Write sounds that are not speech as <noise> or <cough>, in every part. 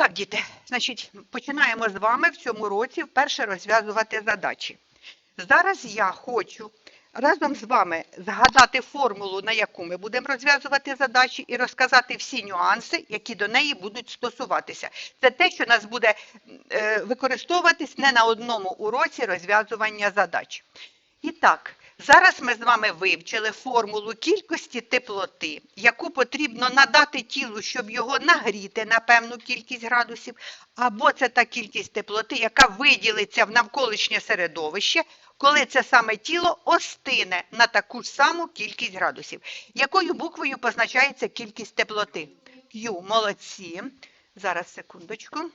Так, діти, значить, починаємо з вами в цьому році вперше розв'язувати задачі. Зараз я хочу разом з вами згадати формулу, на яку ми будемо розв'язувати задачі, і розказати всі нюанси, які до неї будуть стосуватися. Це те, що нас буде е, використовуватись не на одному уроці розв'язування задач. І так, зараз ми з вами вивчили формулу кількості теплоти, яку потрібно надати тілу, щоб його нагріти на певну кількість градусів, або це та кількість теплоти, яка виділиться в навколишнє середовище, коли це саме тіло остине на таку ж саму кількість градусів. Якою буквою позначається кількість теплоти? Q. Молодці. Зараз секундочку.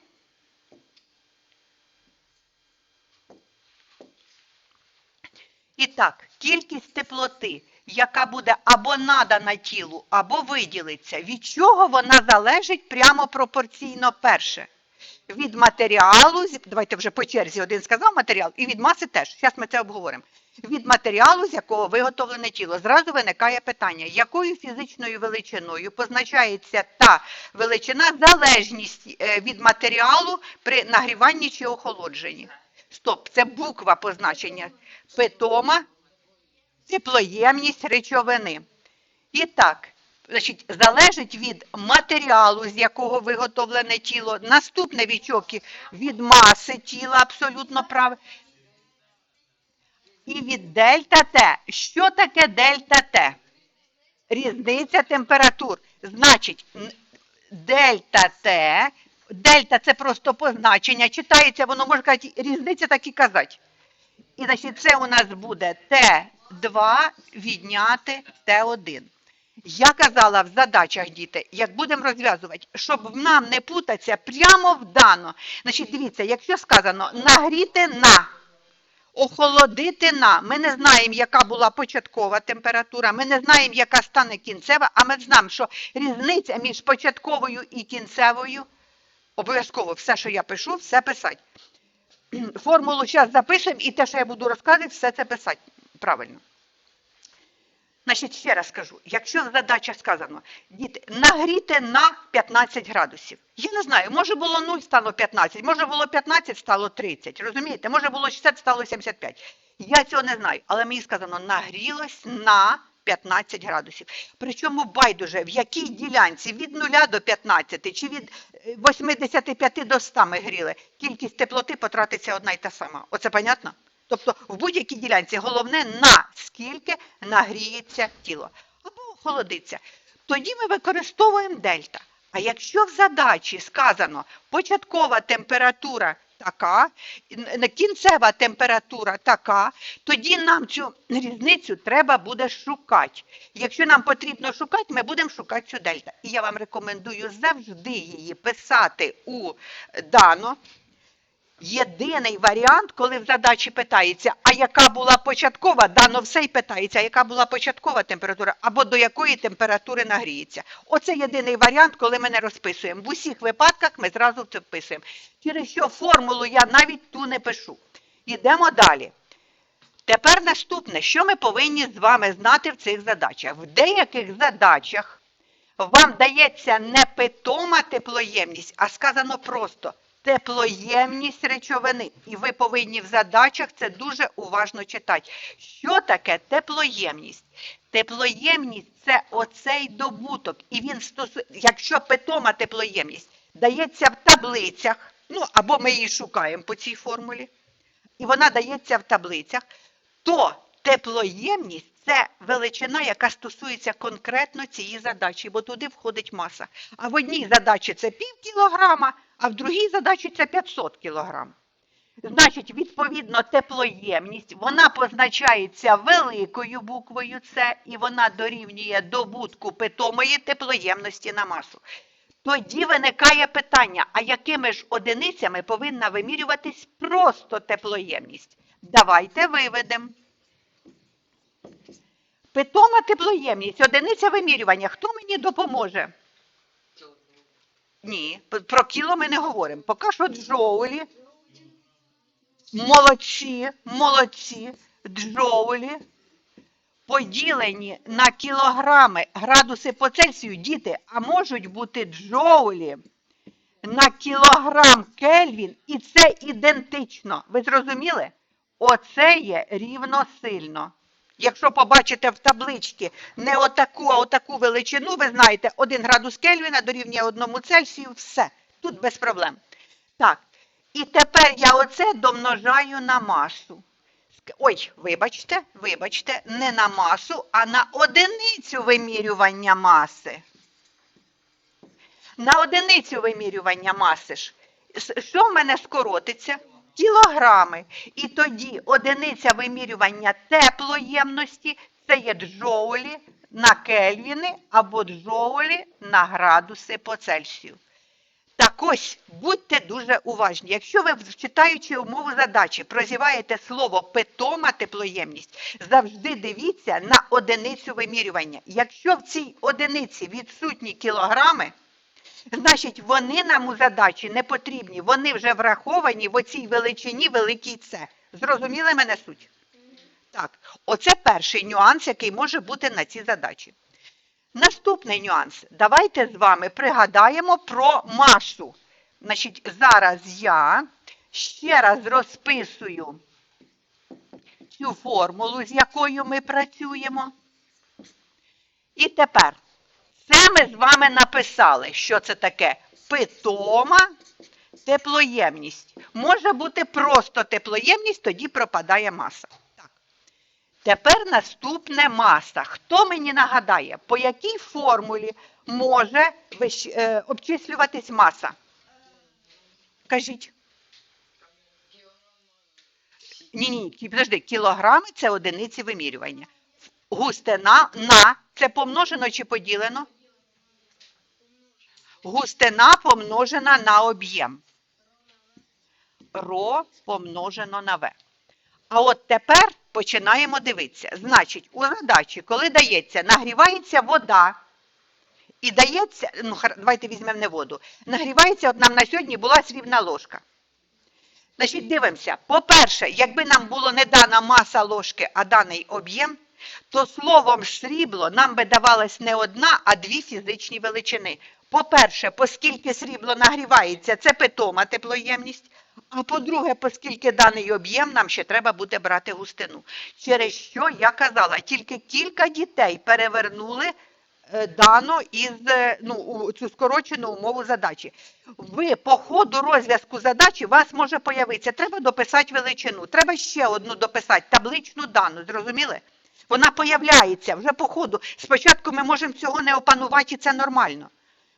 І так, кількість теплоти, яка буде або надана тілу, або виділиться, від чого вона залежить прямо пропорційно перше. Від матеріалу, давайте вже по черзі один сказав матеріал, і від маси теж. Зараз ми це обговоримо. Від матеріалу, з якого виготовлене тіло, зразу виникає питання, якою фізичною величиною позначається та величина залежність е, від матеріалу при нагріванні чи охолодженні. Стоп, це буква позначення. Питома, теплоємність речовини. І так, значить, залежить від матеріалу, з якого виготовлене тіло. Наступне відчоки від маси тіла, абсолютно правильно. І від дельта Т. Що таке дельта Т? Різниця температур. Значить, дельта Т, дельта це просто позначення, читається, воно може казати, різниця так і казати. І значить, це у нас буде Т2 відняти Т1. Я казала в задачах, діти, як будемо розв'язувати, щоб нам не путатися прямо вдано. Значить, дивіться, якщо сказано нагріти на, охолодити на, ми не знаємо, яка була початкова температура, ми не знаємо, яка стане кінцева, а ми знаємо, що різниця між початковою і кінцевою, обов'язково все, що я пишу, все писати <clears throat> формулу зараз запишемо і те, що я буду розказувати, все це писати правильно. Значить, ще раз кажу, якщо задача сказано, діти, нагріти на 15 градусів. Я не знаю, може було 0, стало 15, може було 15, стало 30, розумієте? Може було 60, стало 75. Я цього не знаю, але мені сказано, нагрілось на 15 градусів. Причому байдуже, в якій ділянці від 0 до 15 чи від 85 до 100 ми гріли, кількість теплоти потратиться одна й та сама. Оце понятно? Тобто в будь-якій ділянці головне наскільки нагріється тіло або охолодиться. Тоді ми використовуємо дельта. А якщо в задачі сказано початкова температура така, кінцева температура така, тоді нам цю різницю треба буде шукати. Якщо нам потрібно шукати, ми будемо шукати цю дельта. І я вам рекомендую завжди її писати у дано. Єдиний варіант, коли в задачі питається, а яка була початкова, дано все й питається, а яка була початкова температура, або до якої температури нагріється. Оце єдиний варіант, коли ми не розписуємо. В усіх випадках ми зразу це вписуємо. Через що формулу я навіть ту не пишу. Йдемо далі. Тепер наступне, що ми повинні з вами знати в цих задачах. В деяких задачах вам дається не питома теплоємність, а сказано просто теплоємність речовини. І ви повинні в задачах це дуже уважно читати. Що таке теплоємність? Теплоємність це оцей добуток. І він стосує, якщо питома теплоємність дається в таблицях, ну або ми її шукаємо по цій формулі, і вона дається в таблицях, то теплоємність це величина, яка стосується конкретно цієї задачі, бо туди входить маса. А в одній задачі це пів кілограма, а в другій задачі це 500 кілограм. Значить, відповідно, теплоємність, вона позначається великою буквою С, і вона дорівнює добутку питомої теплоємності на масу. Тоді виникає питання, а якими ж одиницями повинна вимірюватись просто теплоємність? Давайте виведемо. Питома теплоємність, одиниця вимірювання. Хто мені допоможе? Ні, про кіло ми не говоримо. Поки що джоулі. Молодці, молодці, джоулі. Поділені на кілограми градуси по Цельсію, діти, а можуть бути джоулі на кілограм Кельвін, і це ідентично. Ви зрозуміли? Оце є рівносильно. Якщо побачите в табличці не отаку, а отаку величину, ви знаєте, 1 градус Кельвіна дорівнює 1 Цельсію, все. Тут без проблем. Так. І тепер я оце домножаю на масу. Ой, вибачте, вибачте, не на масу, а на одиницю вимірювання маси. На одиницю вимірювання маси ж. Що в мене скоротиться? Кілограми. І тоді одиниця вимірювання теплоємності це є джоулі на кельвіни або джоулі на градуси по Цельсію. Так ось, будьте дуже уважні. Якщо ви, читаючи умову задачі, прозіваєте слово питома теплоємність, завжди дивіться на одиницю вимірювання. Якщо в цій одиниці відсутні кілограми, значить вони нам у задачі не потрібні, вони вже враховані в оцій величині великій С. Зрозуміли мене суть? Так, оце перший нюанс, який може бути на цій задачі. Наступний нюанс. Давайте з вами пригадаємо про масу. Значить, зараз я ще раз розписую цю формулу, з якою ми працюємо. І тепер це ми з вами написали, що це таке питома теплоємність. Може бути просто теплоємність, тоді пропадає маса. Тепер наступне маса. Хто мені нагадає, по якій формулі може е, обчислюватись маса? Кажіть. Ні, ні, подожди, кілограми це одиниці вимірювання. Густина на це помножено чи поділено? Густина помножена на об'єм. Ро помножено на В. А от тепер починаємо дивитися. Значить, у задачі, коли дається, нагрівається вода, і дається, ну давайте візьмемо не воду. Нагрівається, от нам на сьогодні була срібна ложка. Значить, дивимося. По-перше, якби нам було не дана маса ложки, а даний об'єм, то словом срібло нам би давалось не одна, а дві фізичні величини. По-перше, оскільки срібло нагрівається, це питома теплоємність. А по-друге, оскільки даний об'єм, нам ще треба буде брати густину. Через що я казала, тільки кілька дітей перевернули е, дано із е, ну, цю скорочену умову задачі. Ви по ходу розв'язку задачі вас може появитися. Треба дописати величину, треба ще одну дописати, табличну дану, зрозуміли? Вона появляється вже по ходу. Спочатку ми можемо цього не опанувати, і це нормально.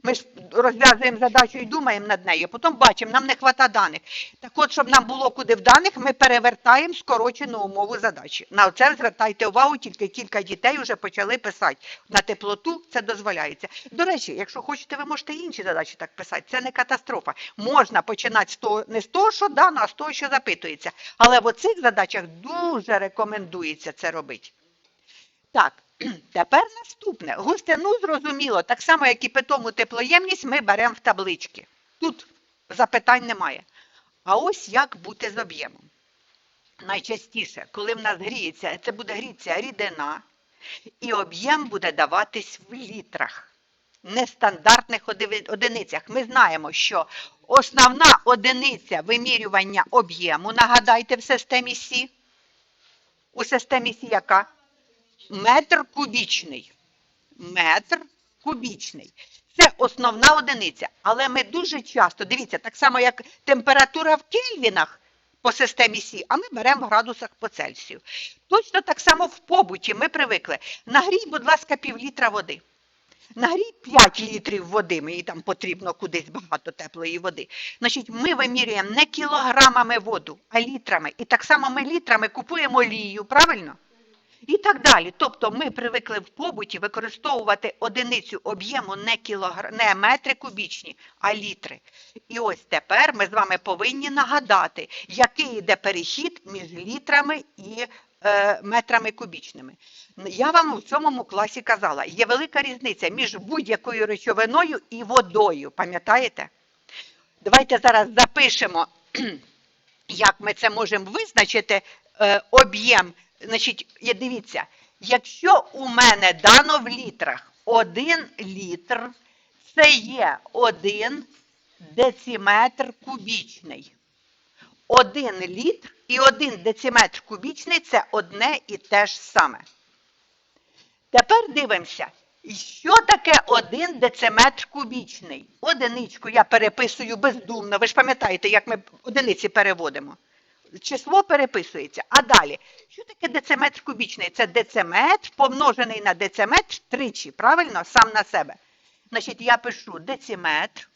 Ми ж розв'язуємо задачу і думаємо над нею, потім бачимо, нам не вистачає даних. Так от, щоб нам було куди в даних, ми перевертаємо скорочену умову задачі. На це звертайте увагу, тільки кілька дітей вже почали писати. На теплоту це дозволяється. До речі, якщо хочете, ви можете інші задачі так писати. Це не катастрофа. Можна починати з того, не з того, що дано, а з того, що запитується. Але в оцих задачах дуже рекомендується це робити. Так, <clears throat> тепер наступне. Густину зрозуміло, так само, як і питому теплоємність, ми беремо в таблички. Тут запитань немає. А ось як бути з об'ємом. Найчастіше, коли в нас гріється, це буде грітися рідина, і об'єм буде даватись в літрах, нестандартних одиницях. Ми знаємо, що основна одиниця вимірювання об'єму, нагадайте, в системі Сі. У системі Сі яка? Метр кубічний. Метр кубічний. Це основна одиниця. Але ми дуже часто, дивіться, так само, як температура в кельвінах по системі Сі, а ми беремо в градусах по Цельсію. Точно так само в побуті ми привикли. Нагрій, будь ласка, пів літра води. Нагрій 5 літрів води, мені там потрібно кудись багато теплої води. Значить, ми вимірюємо не кілограмами воду, а літрами. І так само ми літрами купуємо олію, правильно? І так далі. Тобто ми привикли в побуті використовувати одиницю об'єму не, кілогр... не метри кубічні, а літри. І ось тепер ми з вами повинні нагадати, який йде перехід між літрами і е, метрами кубічними. Я вам у цьому класі казала, є велика різниця між будь-якою речовиною і водою. Пам'ятаєте? Давайте зараз запишемо, як ми це можемо визначити, е, об'єм. Значить, є- дивіться, якщо у мене дано в літрах 1 літр, це є 1 дециметр кубічний. Один літр і один дециметр кубічний це одне і те ж саме. Тепер дивимося, що таке один дециметр кубічний. Одиничку я переписую бездумно. Ви ж пам'ятаєте, як ми одиниці переводимо. Число переписується. А далі, що таке дециметр кубічний? Це дециметр помножений на дециметр тричі, правильно? Сам на себе. Значить, я пишу дециметр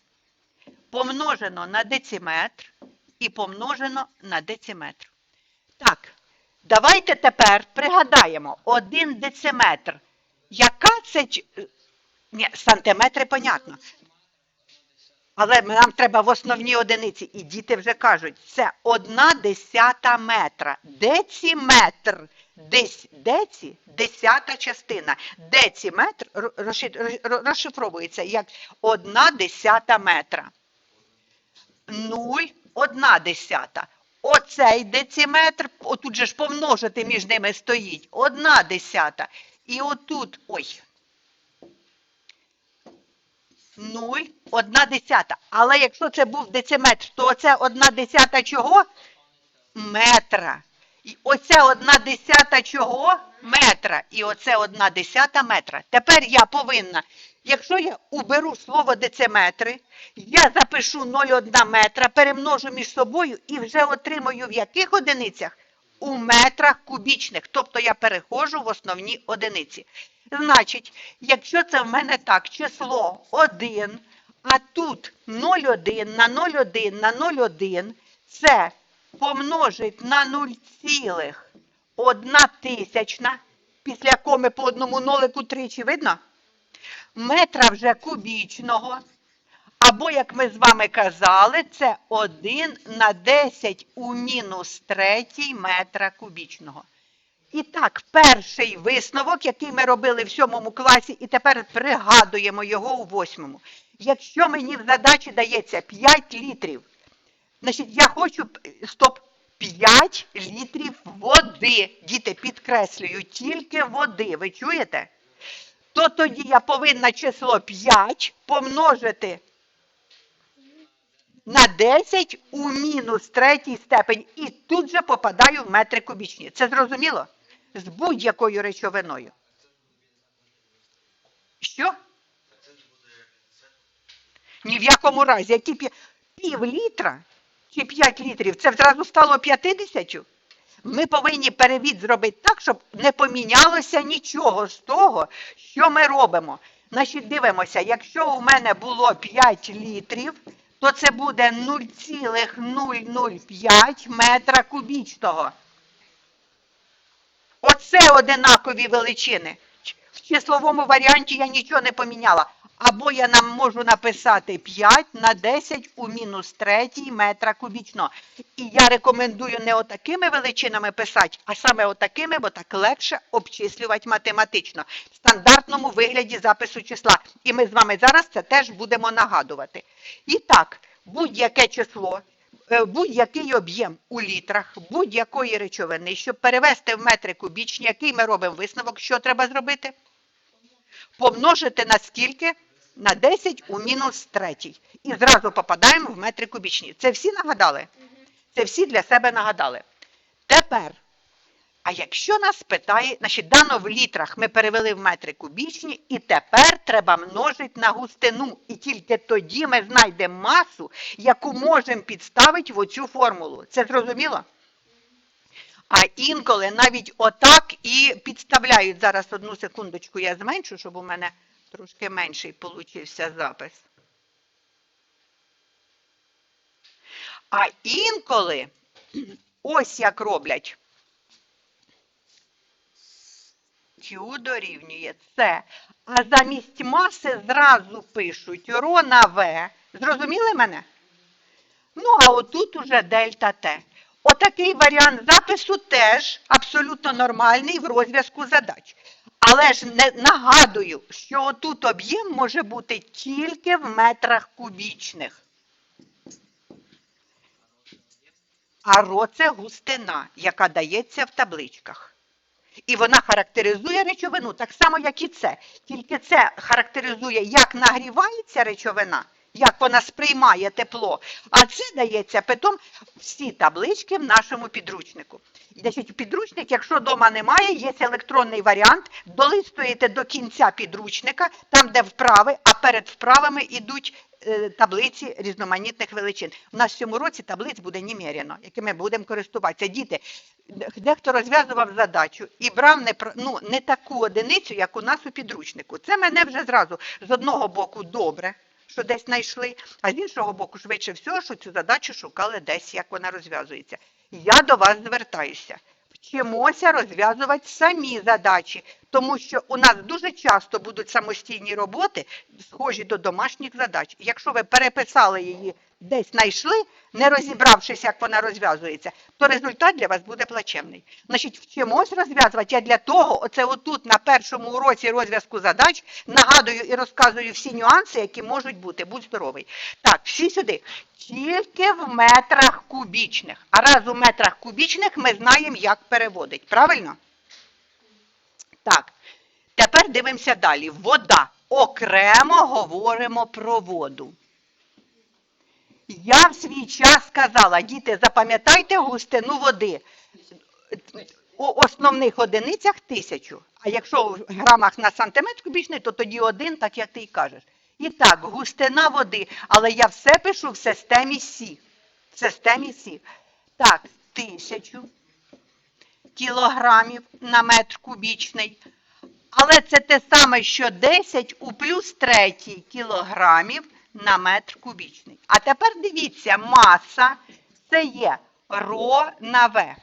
помножено на дециметр і помножено на дециметр. Так, давайте тепер пригадаємо один дециметр. Яка це Ні, сантиметри, понятно. Але нам треба в основній одиниці. І діти вже кажуть, це одна десята метра. Деціметр. Десь, деці, десята частина. Деціметр ро- розши- ро- розшифровується як одна десята метра. Нуль, одна десята. Оцей дециметр, отут же ж помножити між ними стоїть, одна десята. І отут, ой, нуль, одна десята. Але якщо це був дециметр, то оце одна десята чого? Метра. І оце одна десята чого? Метра. І оце одна десята метра. Тепер я повинна, якщо я уберу слово дециметри, я запишу 0,1 метра, перемножу між собою і вже отримаю в яких одиницях? У метрах кубічних. Тобто я переходжу в основні одиниці. Значить, якщо це в мене так, число 1, а тут 0,1 на 0,1 на 0,1, це помножить на 0,1 тисячна, після коми по одному нолику тричі, видно? Метра вже кубічного. Або, як ми з вами казали, це 1 на 10 у мінус третій метра кубічного. І так, перший висновок, який ми робили в сьомому класі, і тепер пригадуємо його у восьмому. Якщо мені в задачі дається 5 літрів, значить я хочу, стоп, 5 літрів води. Діти, підкреслюю, тільки води. Ви чуєте? То тоді я повинна число 5 помножити на 10 у мінус третій степень. І тут же попадаю в метри кубічні. Це зрозуміло? З будь-якою речовиною. Що? Ні в якому разі, які п'я- пів літра чи 5 літрів, це зразу стало 50? Ми повинні перевід зробити так, щоб не помінялося нічого з того, що ми робимо. Значить, дивимося, якщо у мене було 5 літрів, то це буде 0,005 метра кубічного. Оце одинакові величини. В числовому варіанті я нічого не поміняла. Або я нам можу написати 5 на 10 у мінус третій метра кубічного. І я рекомендую не отакими величинами писати, а саме отакими, бо так легше обчислювати математично в стандартному вигляді запису числа. І ми з вами зараз це теж будемо нагадувати. І так, будь-яке число, е, будь-який об'єм у літрах будь-якої речовини, щоб перевести в метри кубічні, який ми робимо висновок, що треба зробити? Помножити на скільки? На 10 у мінус третій. І зразу попадаємо в метри кубічні. Це всі нагадали? Це всі для себе нагадали. Тепер, а якщо нас питає, значить, дано в літрах ми перевели в метри кубічні, і тепер треба множити на густину. І тільки тоді ми знайдемо масу, яку можемо підставити в оцю формулу. Це зрозуміло? А інколи навіть отак і підставляють. Зараз одну секундочку я зменшу, щоб у мене трошки менший получився запис. А інколи <clears throat> ось як роблять. Q дорівнює С. А замість маси зразу пишуть ро на В. Зрозуміли мене? Ну, а отут уже дельта Т. Отакий варіант запису теж абсолютно нормальний в розв'язку задач. Але ж не нагадую, що отут об'єм може бути тільки в метрах кубічних. А це густина, яка дається в табличках. І вона характеризує речовину так само, як і це. Тільки це характеризує, як нагрівається речовина як вона сприймає тепло. А це дається потім всі таблички в нашому підручнику. Значить, підручник, якщо вдома немає, є електронний варіант, долистуєте до кінця підручника, там, де вправи, а перед вправами йдуть е, таблиці різноманітних величин. У нас в цьому році таблиць буде немерено, якими будемо користуватися. Діти, дехто розв'язував задачу і брав не, ну, не таку одиницю, як у нас у підручнику. Це мене вже зразу з одного боку добре, що десь знайшли, а з іншого боку, швидше всього, що цю задачу шукали десь, як вона розв'язується. Я до вас звертаюся. Вчимося розв'язувати самі задачі, тому що у нас дуже часто будуть самостійні роботи, схожі до домашніх задач. Якщо ви переписали її, десь знайшли, не розібравшись, як вона розв'язується, то результат для вас буде плачевний. Значить, вчимось розв'язувати. Я для того, оце отут на першому уроці розв'язку задач, нагадую і розказую всі нюанси, які можуть бути. Будь здоровий. Так, всі сюди. Тільки в метрах кубічних. А раз у метрах кубічних ми знаємо, як переводить. Правильно? Так. Тепер дивимося далі. Вода. Окремо говоримо про воду. Я в свій час сказала, діти, запам'ятайте густину води. У основних одиницях тисячу. А якщо в грамах на сантиметр кубічний, то тоді один, так як ти й кажеш. І так, густина води, але я все пишу в системі Сі. В системі Сі. Так, тисячу кілограмів на метр кубічний. Але це те саме, що 10 у плюс третій кілограмів на метр кубічний. А тепер дивіться, маса це є ро на В.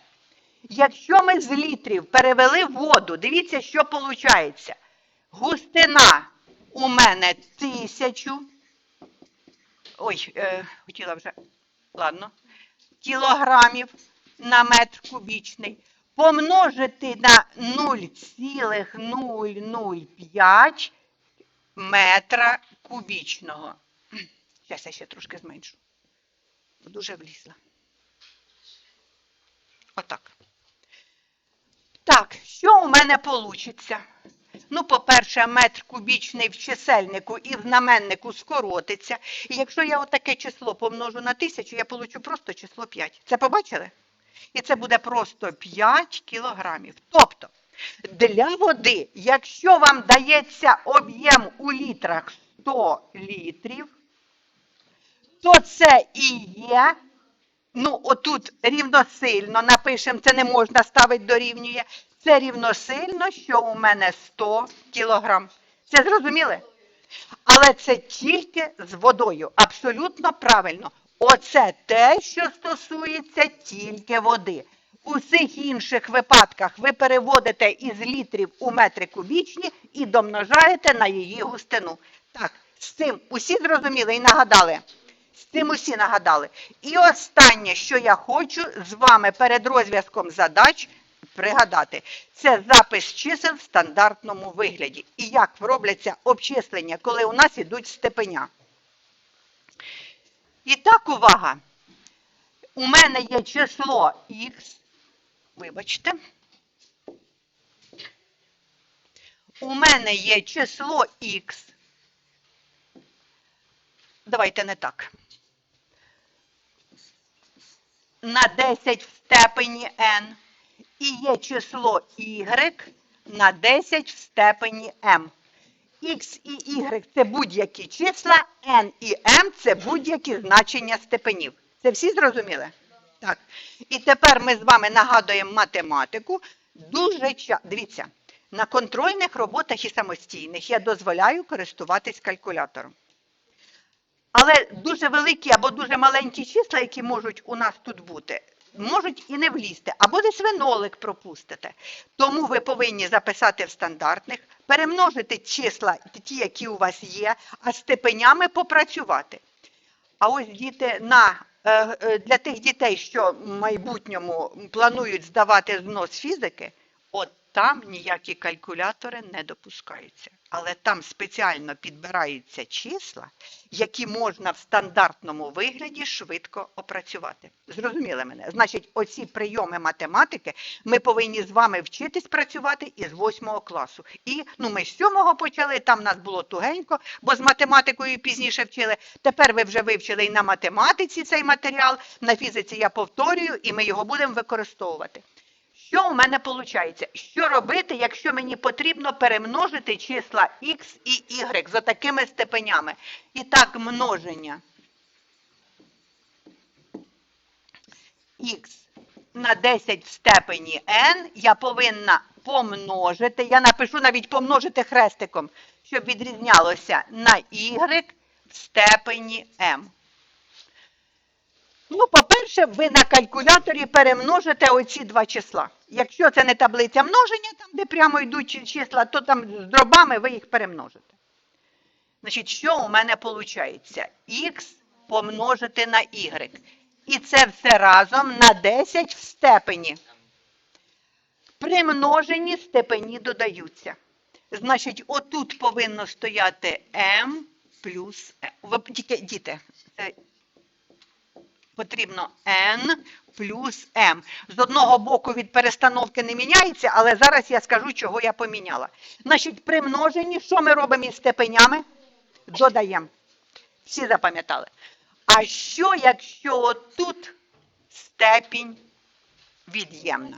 Якщо ми з літрів перевели воду, дивіться, що виходить. Густина у мене тисячу. Ой, е, хотіла вже. Ладно. Кілограмів на метр кубічний. Помножити на 0,005 метра кубічного. Зараз я ще трошки зменшу. Дуже влізла. Отак. Так, що у мене вийде? Ну, по-перше, метр кубічний в чисельнику і в знаменнику скоротиться. І якщо я отаке число помножу на тисячу, я получу просто число 5. Це побачили? І це буде просто 5 кілограмів. Тобто, для води, якщо вам дається об'єм у літрах 100 літрів, то це і є Ну, отут рівносильно напишемо, це не можна ставити дорівнює. Це рівносильно, що у мене 100 кілограм. Це зрозуміли? Але це тільки з водою. Абсолютно правильно. Оце те, що стосується тільки води. У всіх інших випадках ви переводите із літрів у метри кубічні і домножаєте на її густину. Так, з цим усі зрозуміли і нагадали. З цим усі нагадали. І останнє, що я хочу з вами перед розв'язком задач пригадати, це запис чисел в стандартному вигляді. І як робляться обчислення, коли у нас ідуть степеня. І так, увага. У мене є число х. Вибачте. У мене є число х. Давайте не так. На 10 в степені n. І є число y на 10 в степені m. X і y це будь-які числа, n і m це будь-які значення степенів. Це всі зрозуміли? Так. І тепер ми з вами нагадуємо математику. Дуже ча... Дивіться, на контрольних роботах і самостійних я дозволяю користуватись калькулятором. Але дуже великі або дуже маленькі числа, які можуть у нас тут бути, можуть і не влізти, або десь ви нолик пропустите. Тому ви повинні записати в стандартних, перемножити числа, ті, які у вас є, а степенями попрацювати. А ось діти на, е, е, для тих дітей, що в майбутньому планують здавати знос фізики, от Там ніякі калькулятори не допускаються. Але там спеціально підбираються числа, які можна в стандартному вигляді швидко опрацювати. Зрозуміли мене? Значить, оці прийоми математики ми повинні з вами вчитись працювати із 8 класу. І ну, ми з 7 почали, там нас було тугенько, бо з математикою пізніше вчили. Тепер ви вже вивчили і на математиці цей матеріал, на фізиці я повторюю, і ми його будемо використовувати. Що у мене виходить? Що робити, якщо мені потрібно перемножити числа x і y за такими степенями? І так, множення x на 10 в степені n я повинна помножити, я напишу навіть помножити хрестиком, щоб відрізнялося на y в степені m. Ну, по-перше, ви на калькуляторі перемножите оці два числа. Якщо це не таблиця множення, там, де прямо йдуть числа, то там з дробами ви їх перемножите. Значить, що у мене виходить? Х помножити на y. І це все разом на 10 в степені. При множенні степені додаються. Значить, отут повинно стояти m плюс. Ви діти, це потрібно n плюс m. З одного боку від перестановки не міняється, але зараз я скажу, чого я поміняла. Значить, при множенні, що ми робимо із степенями? Додаємо. Всі запам'ятали. А що, якщо отут степінь від'ємна?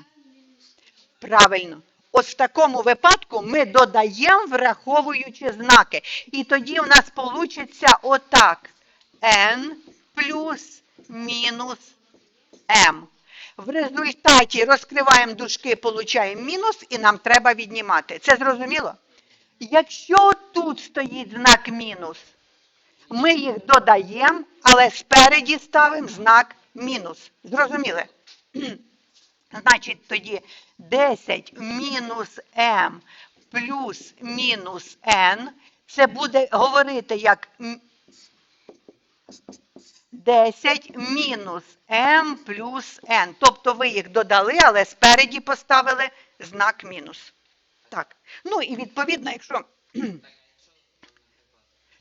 Правильно. Ось в такому випадку ми додаємо, враховуючи знаки. І тоді у нас вийде отак. n плюс мінус m. В результаті розкриваємо дужки, получаємо мінус, і нам треба віднімати. Це зрозуміло? Якщо тут стоїть знак мінус, ми їх додаємо, але спереді ставимо знак мінус. Зрозуміли? <clears throat> Значить, тоді 10 мінус m плюс мінус n. Це буде говорити як м- 10 мінус m плюс n. Тобто ви їх додали, але спереді поставили знак мінус. Так. Ну і відповідно, якщо. <clears throat>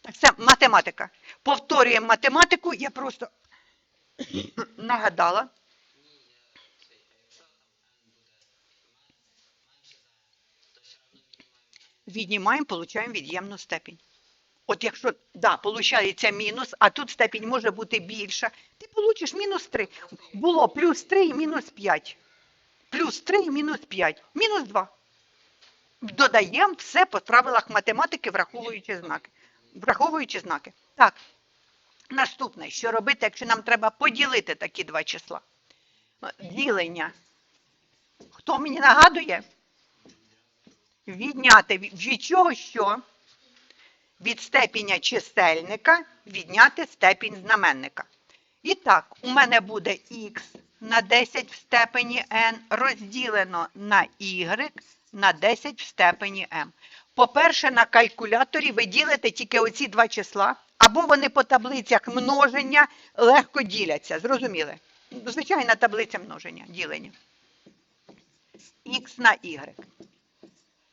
Так, це математика. Повторюємо математику, я просто <clears throat> нагадала. Віднімаємо, получаємо від'ємну степінь. От якщо, да, получається мінус, а тут степінь може бути більша, ти получиш мінус 3. Було плюс 3 і мінус 5. Плюс 3 і мінус 5. Мінус 2. Додаємо все по правилах математики, враховуючи знаки. Враховуючи знаки. Так. Наступне, що робити, якщо нам треба поділити такі два числа? Ділення. Хто мені нагадує? Відняти від чого що? Від степеня чисельника відняти степінь знаменника. І так, у мене буде х на 10 в степені n розділено на y на 10 в степені m. По-перше, на калькуляторі ви ділите тільки оці два числа, або вони по таблицях множення легко діляться. Зрозуміли? Звичайна таблиця множення, ділення. х на y.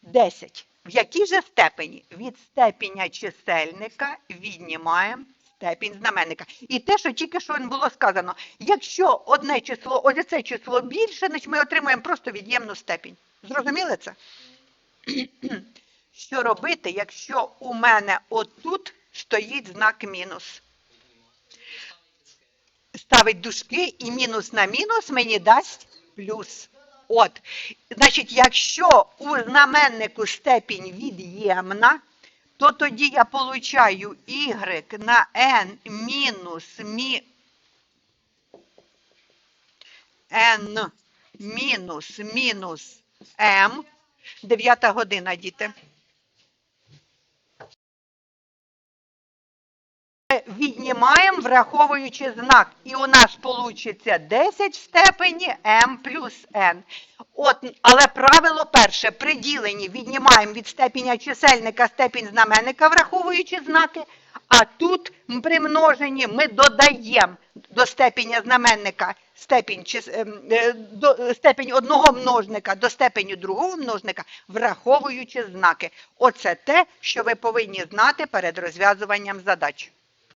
10. В якій же степені? Від степеня чисельника віднімаємо степінь знаменника. І те, що тільки що було сказано, якщо одне число, ось це число більше, значить ми отримуємо просто від'ємну степінь. Зрозуміли це? <clears throat> Що робити, якщо у мене отут стоїть знак мінус? Ставить дужки і мінус на мінус мені дасть плюс. От, значить, якщо у знаменнику степінь від'ємна, то тоді я получаю y на n мінус мі... n мінус мінус m. Дев'ята година, діти. Віднімаємо, враховуючи знак. І у нас вийде 10 в степені m плюс n. От, але правило перше, при діленні віднімаємо від степеня чисельника степінь знаменника, враховуючи знаки, А тут при множенні ми додаємо до степеня знаменника степінь, ем, е, до, степень одного множника до степеню другого множника, враховуючи знаки. Оце те, що ви повинні знати перед розв'язуванням задач.